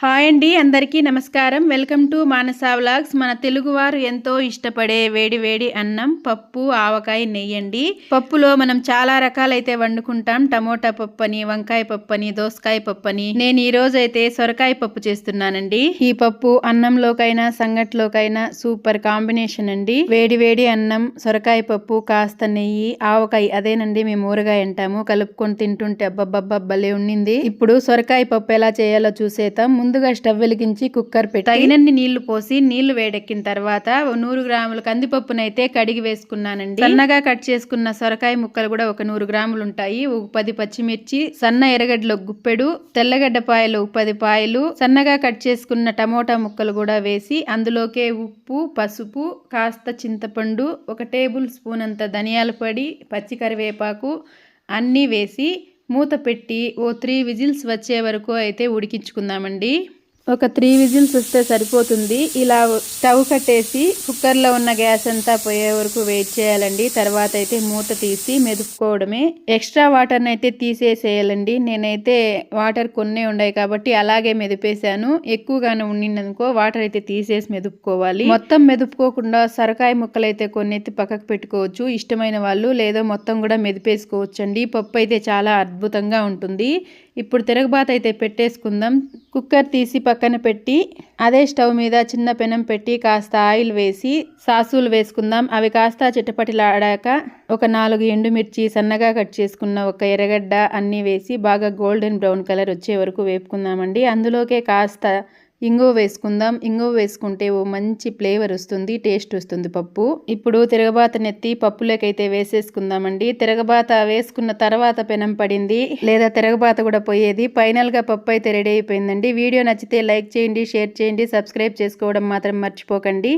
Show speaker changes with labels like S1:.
S1: hi అండి అందరికీ నమస్కారం వెల్కమ్ టు మానసా వ్లాగ్స్ మన తెలుగువారు ఎంతో ఇష్టపడే వేడి వేడి అన్నం పప్పు ఆవకాయ నెయ్యండి పప్పులో మనం చాలా రకాలైతే వండుకుంటాం టమోటా పప్పు అని వంకాయ పప్పు అని దోసకాయ పప్పు అని నేను ఈ రోజు అయితే సొరకాయ పప్పు చేస్తున్నానండి ఈ పప్పు అన్నంలోకైనా సంగట్లోకైనా సూపర్ కాంబినేషన్ అండి వేడి వేడి అన్నం సొరకాయ పప్పు కాస్త నెయ్యి ఆవకాయ అదేనండి మేము ఊరగాయ అంటాము కలుపుకొని తింటుంటే అబ్బబ్బబ్బబ్బలే ఉండింది ఇప్పుడు సొరకాయ పప్పు ఎలా చేయాలో చూసేతాం ముందుగా స్టవ్ వెలిగించి కుక్కర్ పెట్టి
S2: తగినన్ని నీళ్లు పోసి నీళ్లు వేడెక్కిన తర్వాత నూరు గ్రాముల కందిపప్పునైతే కడిగి వేసుకున్నానండి
S1: సన్నగా కట్ చేసుకున్న సొరకాయ ముక్కలు కూడా ఒక నూరు గ్రాములు ఉంటాయి ఒక పది పచ్చిమిర్చి సన్న ఎర్రగడ్డల గుప్పెడు తెల్లగడ్డ పాయలు పది పాయలు సన్నగా కట్ చేసుకున్న టమోటా ముక్కలు కూడా వేసి అందులోకే ఉప్పు పసుపు కాస్త చింతపండు ఒక టేబుల్ స్పూన్ అంత ధనియాల పొడి పచ్చి కరివేపాకు అన్నీ వేసి మూత పెట్టి ఓ త్రీ విజిల్స్ వచ్చే వరకు అయితే ఉడికించుకుందామండి ఒక త్రీ విజిల్స్ వస్తే సరిపోతుంది ఇలా స్టవ్ కట్టేసి కుక్కర్లో ఉన్న గ్యాస్ అంతా పోయే వరకు వెయిట్ చేయాలండి తర్వాత అయితే మూత తీసి మెదుపుకోవడమే ఎక్స్ట్రా వాటర్ని అయితే తీసేసేయాలండి నేనైతే వాటర్ కొన్నే ఉన్నాయి కాబట్టి అలాగే మెదిపేశాను ఎక్కువగానే ఉండిందనుకో వాటర్ అయితే తీసేసి మెదుపుకోవాలి మొత్తం మెదుపుకోకుండా సరకాయ ముక్కలు అయితే కొన్ని అయితే పక్కకు పెట్టుకోవచ్చు ఇష్టమైన వాళ్ళు లేదా మొత్తం కూడా మెదిపేసుకోవచ్చు అండి పప్పు అయితే చాలా అద్భుతంగా ఉంటుంది ఇప్పుడు తిరగబాత అయితే పెట్టేసుకుందాం కుక్కర్ తీసి పక్కన పెట్టి అదే స్టవ్ మీద చిన్న పెనం పెట్టి కాస్త ఆయిల్ వేసి సాసులు వేసుకుందాం అవి కాస్త చిట్టపటిలాడాక ఒక నాలుగు ఎండుమిర్చి సన్నగా కట్ చేసుకున్న ఒక ఎర్రగడ్డ అన్నీ వేసి బాగా గోల్డెన్ బ్రౌన్ కలర్ వచ్చే వరకు వేపుకుందామండి అందులోకే కాస్త ఇంగువ వేసుకుందాం ఇంగువ వేసుకుంటే ఓ మంచి ఫ్లేవర్ వస్తుంది టేస్ట్ వస్తుంది పప్పు ఇప్పుడు తిరగబాత నెత్తి పప్పులోకైతే వేసేసుకుందామండి తిరగబాత వేసుకున్న తర్వాత పెనం పడింది లేదా తిరగబాత కూడా పోయేది ఫైనల్గా పప్పు అయితే రెడీ అయిపోయిందండి వీడియో నచ్చితే లైక్ చేయండి షేర్ చేయండి సబ్స్క్రైబ్ చేసుకోవడం మాత్రం మర్చిపోకండి